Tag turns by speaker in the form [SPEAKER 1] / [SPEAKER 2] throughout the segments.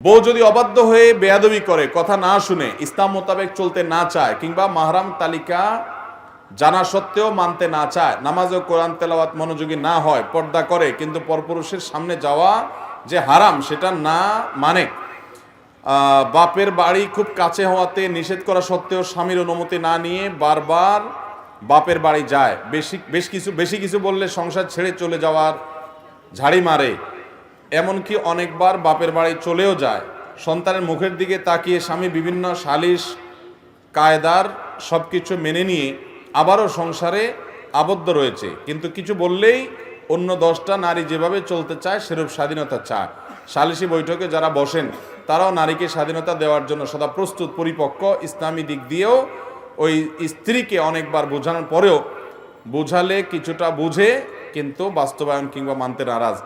[SPEAKER 1] বউ যদি অবাধ্য হয়ে বেয়াদবি করে, কথা না শুনে, ইসলাম মোতাবেক চলতে না চায়, কিংবা মাহরাম তালিকা জানা সত্ত্বেও মানতে না চায়, নামাজ ও কোরআন তেলাওয়াত মনোযোগী না হয়, পর্দা করে, কিন্তু পরপুরুষের সামনে যাওয়া যে হারাম, সেটা না মানে। বাপের বাড়ি খুব কাছে হওয়াতে নিষেধ করা সত্ত্বেও স্বামীর অনুমতি না নিয়ে বারবার বাপের বাড়ি যায়। বেশি, বেশ কিছু, বেশি কিছু বললে সংসার ছেড়ে চলে যাওয়ার ঝাড়ি মারে। এমনকি অনেকবার বাপের বাড়ি চলেও যায়। সন্তানের মুখের দিকে তাকিয়ে স্বামী বিভিন্ন সালিশ, কায়দার সব কিছু মেনে নিয়ে আবারও সংসারে আবদ্ধ রয়েছে। কিন্তু কিছু বললেই অন্য দশটা নারী যেভাবে চলতে চায় সেরূপ স্বাধীনতা চায়। সালিশি বৈঠকে যারা বসেন, তারাও নারীকে স্বাধীনতা দেওয়ার জন্য সদা প্রস্তুত, পরিপক্ক, ইসলামী দিক দিয়েও ওই স্ত্রীকে অনেকবার বোঝানোর পরেও বোঝালে কিছুটা বুঝে কিন্তু বাস্তবায়ন কিংবা মানতে নারাজ।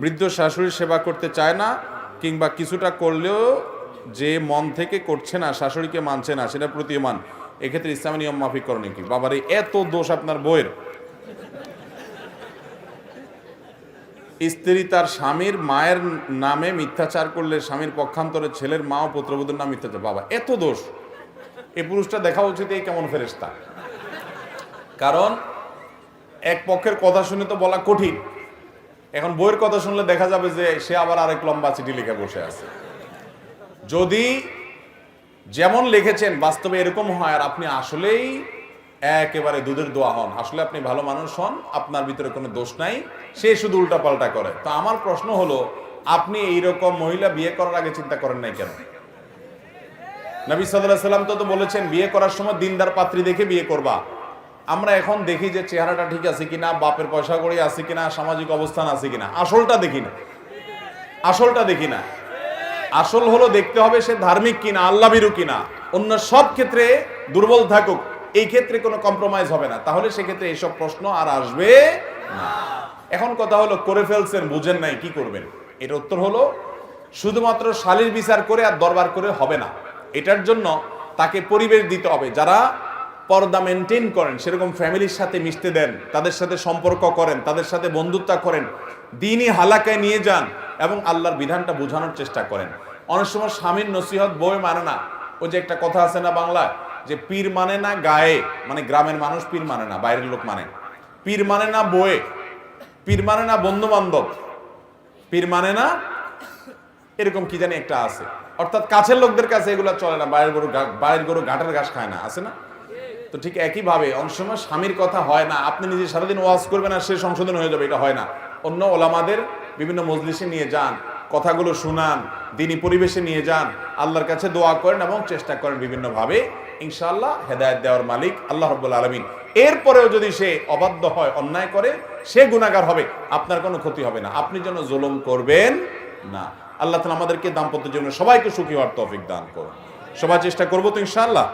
[SPEAKER 1] বৃদ্ধ শাশুড়ির সেবা করতে চায় না, কিংবা কিছুটা করলেও যে মন থেকে করছে না, শাশুড়িকে মানছে না, সেটা প্রতীয়মান। এক্ষেত্রে ইসলামী নিয়ম মাফিক করণীয় কি বাবারে, এত দোষ আপনার বইয়ের। স্ত্রী তার স্বামীর মায়ের নামে মিথ্যাচার করলে স্বামীর পক্ষান্তরে ছেলের মা ও পুত্রবধূর নাম মিথ্যাচার। বাবা, এত দোষ। এ পুরুষটা দেখা উচিত এই কেমন ফেরেস্তা কারণ এক পক্ষের কথা শুনে তো বলা কঠিন। এখন বইয়ের কথা শুনলে দেখা যাবে যে সে আবার আরেক লম্বা চিঠি লিখে বসে আছে। যদি যেমন লিখেছেন বাস্তবে এরকম হয়, আর আপনি আসলেই একেবারে দুধের দোয়া হন, আসলে আপনি ভালো মানুষ হন, আপনার ভিতরে কোনো দোষ নাই, সে শুধু উল্টাপাল্টা করে। তো আমার প্রশ্ন হলো, আপনি এইরকম মহিলা বিয়ে করার আগে চিন্তা করেন নাই কেন? নবী সাল্লাহ সাল্লাম তো তো বলেছেন, বিয়ে করার সময় দিনদার পাত্রী দেখে বিয়ে করবা। আমরা এখন দেখি যে চেহারাটা ঠিক আছে কিনা, বাপের পয়সা করে আছে কিনা, সামাজিক অবস্থান আছে কিনা। আসলটা দেখি না। আসলটা দেখি না। আসল হলো দেখতে হবে সে ধার্মিক কিনা আল্লাহ বিরু কিনা। অন্য সব ক্ষেত্রে দুর্বল থাকুক, এই ক্ষেত্রে কোনো কম্প্রোমাইজ হবে না। তাহলে সেক্ষেত্রে এইসব প্রশ্ন আর আসবে না। এখন কথা হলো, করে ফেলছেন, বুঝেন নাই, কি করবেন? এর উত্তর হলো, শুধুমাত্র শালীর বিচার করে আর দরবার করে হবে না। এটার জন্য তাকে পরিবেশ দিতে হবে। যারা পর্দা মেনটেন করেন, সেরকম ফ্যামিলির সাথে মিশতে দেন, তাদের সাথে সম্পর্ক করেন, তাদের সাথে বন্ধুত্ব করেন, দিনই হালাকায় নিয়ে যান এবং আল্লাহর বিধানটা বোঝানোর চেষ্টা করেন। অনেক সময় স্বামীর নসিহত বই মানে না। ওই যে একটা কথা আছে না বাংলায়, যে পীর মানে না গায়ে মানে গ্রামের মানুষ পীর মানে না, বাইরের লোক মানে। পীর মানে না বয়ে পীর মানে না বন্ধু বান্ধব পীর মানে না এরকম কি জানি একটা আছে। অর্থাৎ কাছের লোকদের কাছে এগুলো চলে না, বাইরের গরু বাইরের গরু ঘাটের ঘাস খায় না, আছে না? তো ঠিক একইভাবে, অনেক সময় স্বামীর কথা হয় না, আপনি নিজে সারাদিন ওয়াজ করবেন আর সে সংশোধন হয়ে যাবে, এটা হয় না। অন্য ওলামাদের বিভিন্ন মজলিসে নিয়ে যান, কথাগুলো শুনান, দিনী পরিবেশে নিয়ে যান, আল্লাহর কাছে দোয়া করেন এবং চেষ্টা করেন বিভিন্নভাবে, ইনশাআল্লাহ হেদায়ত দেওয়ার মালিক আল্লাহ রব্বুল আলমিন। এরপরেও যদি সে অবাধ্য হয়, অন্যায় করে, সে গুণাগার হবে, আপনার কোনো ক্ষতি হবে না। আপনি যেন জুলুম করবেন না। আল্লাহ তালা আমাদেরকে দাম্পত্য জীবনে সবাইকে সুখী হওয়ার তৌফিক দান করুন। সবাই চেষ্টা করব তো ইনশাআল্লাহ।